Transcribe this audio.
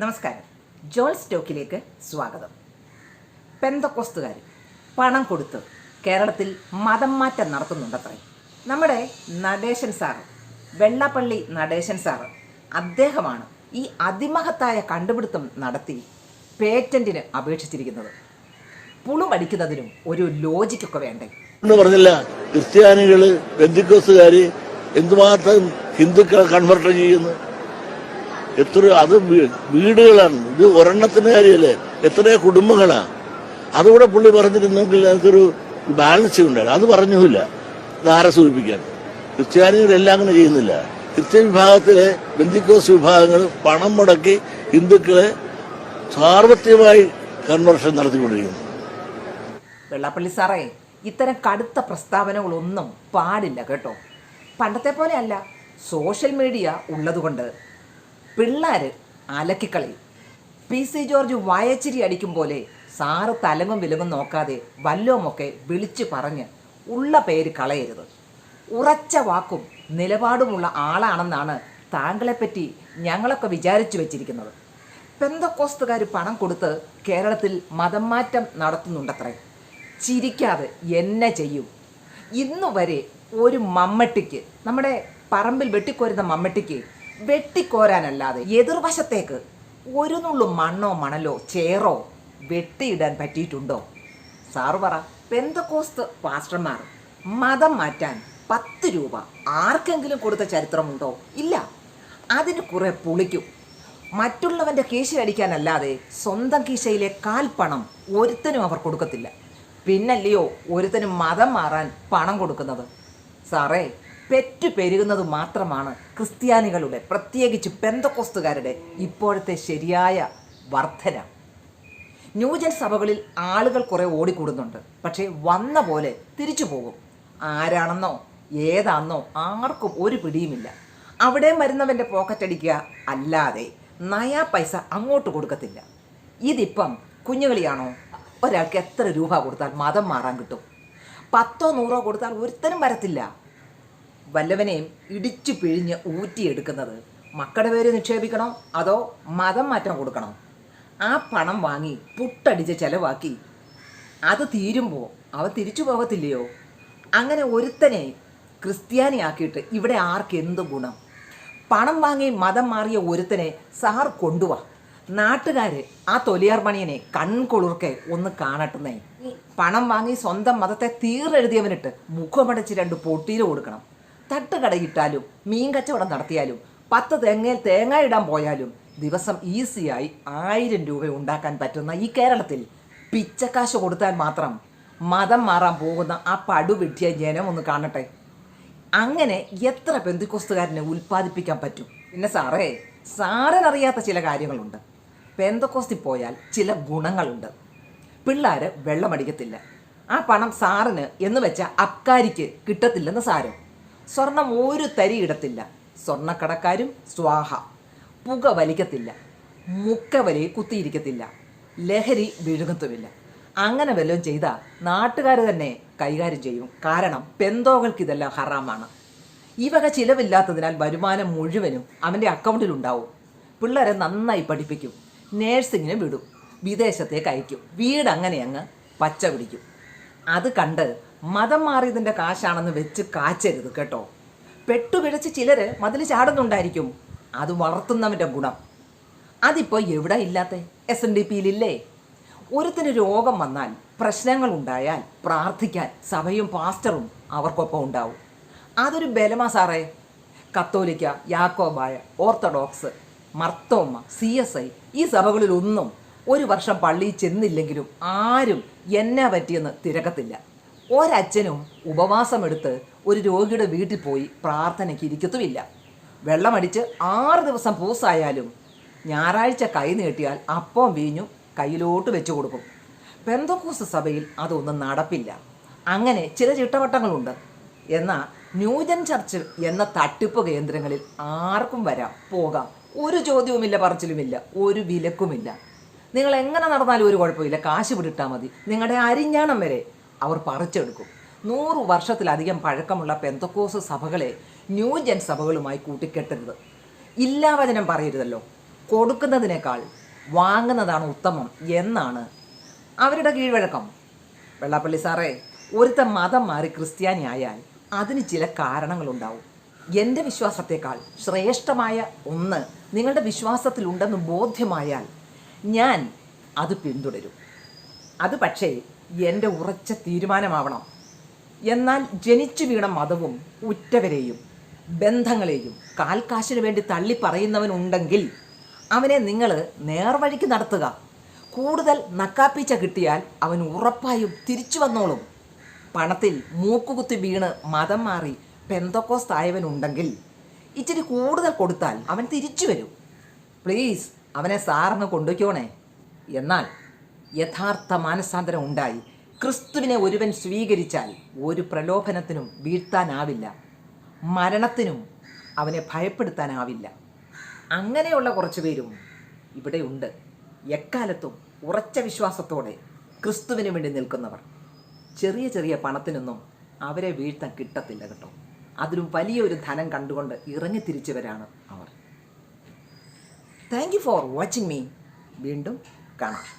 നമസ്കാരം. ജോൾ സ്റ്റോക്കിലേക്ക് സ്വാഗതം. പെന്തക്കൊസ്തുകാർ പണം കൊടുത്ത് കേരളത്തിൽ മതം മാറ്റം നടത്തുന്നുണ്ടത്രേ. നമ്മുടെ നടേശൻ സാറ് വെള്ളാപ്പള്ളി നടേശൻ സാറ് അദ്ദേഹമാണ് ഈ അതിമഹത്തായ കണ്ടുപിടുത്തം നടത്തി പേറ്റന്റിന് അപേക്ഷിച്ചിരിക്കുന്നത്. പുളുമടിക്കുന്നതിനും ഒരു ലോജിക്കൊക്കെ വേണ്ടേ? പറഞ്ഞില്ല ക്രിസ്ത്യാനികൾ ബന്ധുക്കോസുകാര് എന്തുമാത്രം ഹിന്ദുക്കളെ കൺവെർട്ട് ചെയ്യുന്നു? എത്ര അത് വീടുകളാണ്. ഇത് ഒരെണ്ണത്തിന് കാര്യമല്ലേ? എത്രയോ കുടുംബങ്ങളാണ് അതുകൂടെ പുള്ളി പറഞ്ഞിരുന്നെങ്കിൽ ഞങ്ങൾക്കൊരു ബാലൻസ് ഉണ്ടായിരുന്നു. അത് പറഞ്ഞുമില്ല. ധാര സൂചിപ്പിക്കാൻ? ക്രിസ്ത്യാനികളെല്ലാം അങ്ങനെ ചെയ്യുന്നില്ല. ക്രിസ്ത്യൻ വിഭാഗത്തിലെ ബന്ധിക്കോസ് വിഭാഗങ്ങൾ പണം മുടക്കി ഹിന്ദുക്കളെ സാർവത്രികമായി കൺവർഷൻ നടത്തിക്കൊണ്ടിരിക്കുന്നു. വെള്ളാപ്പള്ളി സാറേ ഇത്തരം കടുത്ത പ്രസ്താവനകളൊന്നും പാടില്ല കേട്ടോ. പണ്ടത്തെ പോലെയല്ല സോഷ്യൽ മീഡിയ ഉള്ളതുകൊണ്ട് പിള്ളേർ അലക്കിക്കളയും. പി സി ജോർജ് വായച്ചിരി അടിക്കും പോലെ സാറ് തലങ്ങും വിലങ്ങും നോക്കാതെ വല്ലോമൊക്കെ വിളിച്ചു പറഞ്ഞ് ഉള്ള പേര് കളയരുത്. ഉറച്ച വാക്കും നിലപാടുമുള്ള ആളാണെന്നാണ് താങ്കളെപ്പറ്റി ഞങ്ങളൊക്കെ വിചാരിച്ചു വെച്ചിരിക്കുന്നത്. പെന്തക്കോസ്തുകാർ പണം കൊടുത്ത് കേരളത്തിൽ മതം മാറ്റം നടത്തുന്നുണ്ടത്രേ. ചിരിക്കാതെ എന്നെ ചെയ്യും. ഇന്നു ഒരു മമ്മട്ടിക്ക് നമ്മുടെ പറമ്പിൽ വെട്ടിക്കോരുന്ന മമ്മട്ടിക്ക് വെട്ടിക്കോരാനല്ലാതെ എതിർവശത്തേക്ക് ഒരു നുള്ളു മണ്ണോ മണലോ ചേറോ വെട്ടിയിടാൻ പറ്റിയിട്ടുണ്ടോ? സാറ് പറ പെന്തക്കോസ്ത് പാസ്റ്റർമാർ മതം മാറ്റാൻ പത്ത് രൂപ ആർക്കെങ്കിലും കൊടുത്ത ചരിത്രമുണ്ടോ? ഇല്ല. അതിന് കുറെ പുളിക്കും. മറ്റുള്ളവന്റെ കീശ അടിക്കാനല്ലാതെ സ്വന്തം കീശയിലെ കാൽപ്പണം ഒരുത്തനും അവർ കൊടുക്കത്തില്ല. പിന്നല്ലയോ ഒരുത്തനും മതം മാറാൻ പണം കൊടുക്കുന്നത്. സാറേ പെറ്റു പെരുകുന്നത് മാത്രമാണ് ക്രിസ്ത്യാനികളുടെ പ്രത്യേകിച്ച് പെന്തക്കോസ്തുകാരുടെ ഇപ്പോഴത്തെ ശരിയായ വർധന. ന്യൂജൻ സഭകളിൽ ആളുകൾ കുറേ ഓടിക്കൂടുന്നുണ്ട്. പക്ഷേ വന്ന പോലെ തിരിച്ചു പോകും. ആരാണെന്നോ ഏതാണെന്നോ ആർക്കും ഒരു പിടിയുമില്ല. അവിടെ വരുന്നവന്റെ പോക്കറ്റ് അടിക്കുക അല്ലാതെ നയാ പൈസ അങ്ങോട്ട് കൊടുക്കത്തില്ല. ഇതിപ്പം കുഞ്ഞുകളിയാണോ ഒരാൾക്ക് എത്ര രൂപ കൊടുത്താൽ മതം മാറാൻ കിട്ടും? പത്തോ നൂറോ കൊടുത്താൽ ഒരുത്തനും വരത്തില്ല. വല്ലവനെയും ഇടിച്ചു പിഴിഞ്ഞ് ഊറ്റിയെടുക്കുന്നത് മക്കളുടെ പേര് നിക്ഷേപിക്കണോ? അതോ മതം മാറ്റം കൊടുക്കണോ? ആ പണം വാങ്ങി പുട്ടടിച്ച് ചെലവാക്കി അത് തീരുമ്പോൾ അവ തിരിച്ചു പോകത്തില്ലയോ? അങ്ങനെ ഒരുത്തനെ ക്രിസ്ത്യാനിയാക്കിയിട്ട് ഇവിടെ ആർക്കെന്ത് ഗുണം? പണം വാങ്ങി മതം മാറിയ ഒരുത്തനെ സാർ കൊണ്ടുവാ. നാട്ടുകാർ ആ തൊലിയാർ പണിയനെ കൺകൊളുർക്കെ ഒന്ന് കാണട്ടുന്നേ. പണം വാങ്ങി സ്വന്തം മതത്തെ തീരെഴുതിയവനിട്ട് മുഖമടച്ച് രണ്ട് പൊട്ടിയിൽ കൊടുക്കണം. തട്ടുകടയിട്ടാലും മീൻ കച്ചവടം നടത്തിയാലും പത്ത് തേങ്ങയിൽ തേങ്ങ ഇടാൻ പോയാലും ദിവസം ഈസിയായി ആയിരം രൂപ ഉണ്ടാക്കാൻ പറ്റുന്ന ഈ കേരളത്തിൽ പിച്ചക്കാശ് കൊടുത്താൽ മാത്രം മതം മാറാൻ പോകുന്ന ആ പടുവിട്ടിയ ജനം ഒന്ന് കാണട്ടെ. അങ്ങനെ എത്ര പെന്തിക്കൊസ്തുകാരനെ ഉൽപ്പാദിപ്പിക്കാൻ പറ്റും? പിന്നെ സാറേ സാറിനറിയാത്ത ചില കാര്യങ്ങളുണ്ട്. പെന്തക്കോസ്തി പോയാൽ ചില ഗുണങ്ങളുണ്ട്. പിള്ളേർ വെള്ളമടിക്കത്തില്ല ആ പണം സാറിന് എന്ന് വെച്ചാൽ അക്കാരിക്ക് കിട്ടത്തില്ലെന്ന് സാരം. സ്വർണം ഒരു തരി ഇടത്തില്ല. സ്വർണക്കടക്കാരും സ്വാഹ. പുക വലിക്കത്തില്ല. മുക്കവലി കുത്തിയിരിക്കത്തില്ല. ലഹരി വിഴുങ്ങത്തുമില്ല. അങ്ങനെ വല്ലതും ചെയ്താൽ നാട്ടുകാർ തന്നെ കൈകാര്യം ചെയ്യും. കാരണം പെന്തോകൾക്ക് ഇതെല്ലാം ഹറാമാണ്. ഈ വക ചിലവില്ലാത്തതിനാൽ വരുമാനം മുഴുവനും അവന്റെ അക്കൗണ്ടിലുണ്ടാവും പിള്ളേരെ നന്നായി പഠിപ്പിക്കും. നേഴ്സിങ്ങിന് വിടും. വിദേശത്തേക്ക് അയക്കും. വീട് അങ്ങനെ അങ്ങ് പച്ച പിടിക്കും. അത് കണ്ട് മതം മാറിയതിന്റെ കാശാണെന്ന് വെച്ച് കാച്ചരുത് കേട്ടോ. പെട്ടുപിഴച്ച് ചിലർ മതിൽ ചാടുന്നുണ്ടായിരിക്കും. അത് വളർത്തുന്നവന്റെ ഗുണം. അതിപ്പോൾ എവിടെ ഇല്ലാത്ത? എസ് എൻ ഡി പിയിലില്ലേ ഒരുത്തിന് രോഗം വന്നാൽ പ്രശ്നങ്ങൾ ഉണ്ടായാൽ പ്രാർത്ഥിക്കാൻ സഭയും പാസ്റ്ററും അവർക്കൊപ്പം ഉണ്ടാവും. അതൊരു ബലമാ സാറേ. കത്തോലിക്ക Yakobaya Orthodox Marthoma C S I ഈ സഭകളിലൊന്നും ഒരു വർഷം പള്ളിയിൽ ചെന്നില്ലെങ്കിലും ആരും എന്നെ പറ്റിയെന്ന് തിരക്കത്തില്ല. ഒരച്ഛനും ഉപവാസമെടുത്ത് ഒരു രോഗിയുടെ വീട്ടിൽ പോയി പ്രാർത്ഥനയ്ക്ക് ഇരിക്കത്തുമില്ല. വെള്ളമടിച്ച് ആറ് ദിവസം പൂസായാലും ഞായറാഴ്ച കൈ നീട്ടിയാൽ അപ്പം വീഞ്ഞു കയ്യിലോട്ട് വെച്ചു കൊടുക്കും. പെന്തോക്കൂസ് സഭയിൽ അതൊന്നും നടപ്പില്ല. അങ്ങനെ ചില ചിട്ടവട്ടങ്ങളുണ്ട്. എന്നാൽ ന്യൂജൻ ചർച്ച് എന്ന തട്ടിപ്പ് കേന്ദ്രങ്ങളിൽ ആർക്കും വരാം പോകാം. ഒരു ചോദ്യവുമില്ല പറച്ചിലുമില്ല ഒരു വിലക്കുമില്ല. നിങ്ങൾ എങ്ങനെ നടന്നാലും ഒരു കുഴപ്പമില്ല. കാശ് പിടിട്ടാൽ മതി. നിങ്ങളുടെ അരിഞ്ഞാണം വരെ അവർ പറിച്ചെടുക്കും. നൂറ് വർഷത്തിലധികം പഴക്കമുള്ള പെന്തക്കോസ് സഭകളെ ന്യൂജൻ സഭകളുമായി കൂട്ടിക്കെട്ടരുത്. ഇല്ലാവചനം പറയരുതല്ലോ. കൊടുക്കുന്നതിനേക്കാൾ വാങ്ങുന്നതാണ് ഉത്തമം എന്നാണ് അവരുടെ കീഴ്വഴക്കം. വെള്ളാപ്പള്ളി സാറേ ഒരുത്ത മതം മാറി ക്രിസ്ത്യാനി ആയാൽ അതിന് ചില കാരണങ്ങളുണ്ടാവും. എന്റെ വിശ്വാസത്തെക്കാൾ ശ്രേഷ്ഠമായ ഒന്ന് നിങ്ങളുടെ വിശ്വാസത്തിലുണ്ടെന്ന് ബോധ്യമായാൽ ഞാൻ അത് പിന്തുടരും. അത് പക്ഷേ എന്റെ ഉറച്ച തീരുമാനമാവണം. എന്നാൽ ജനിച്ചു വീണ മതവും ഉറ്റവരെയും ബന്ധങ്ങളെയും കാൽക്കാശിനു വേണ്ടി തള്ളി പറയുന്നവനുണ്ടെങ്കിൽ അവനെ നിങ്ങൾ നേർവഴിക്ക് നടത്തുക. കൂടുതൽ നക്കാപ്പീച്ച കിട്ടിയാൽ അവൻ ഉറപ്പായും തിരിച്ചു വന്നോളും. പണത്തിൽ മൂക്കുകുത്തി വീണ് മതം മാറി പെന്തക്കോസ്തായവനുണ്ടെങ്കിൽ ഇച്ചിരി കൂടുതൽ കൊടുത്താൽ അവൻ തിരിച്ചു വരും. പ്ലീസ് അവനെ സാറിന് കൊണ്ടുപോയിക്കോണേ. എന്നാൽ യഥാർത്ഥ മാനസാന്തരം ഉണ്ടായി. ക്രിസ്തുവിനെ ഒരുവൻ സ്വീകരിച്ചാൽ ഒരു പ്രലോഭനത്തിനും വീഴ്ത്താനാവില്ല. മരണത്തിനും അവനെ ഭയപ്പെടുത്താനാവില്ല. അങ്ങനെയുള്ള കുറച്ച് പേരും ഇവിടെയുണ്ട്. എക്കാലത്തും ഉറച്ച വിശ്വാസത്തോടെ ക്രിസ്തുവിന് വേണ്ടി നിൽക്കുന്നവർ. ചെറിയ ചെറിയ പണത്തിനൊന്നും അവരെ വീഴ്ത്താൻ കിട്ടത്തില്ല കേട്ടോ. അതിലും വലിയൊരു ധനം കണ്ടുകൊണ്ട് ഇറങ്ങി തിരിച്ചവരാണ് അവർ. Thank you for watching me വീണ്ടും കാണാം.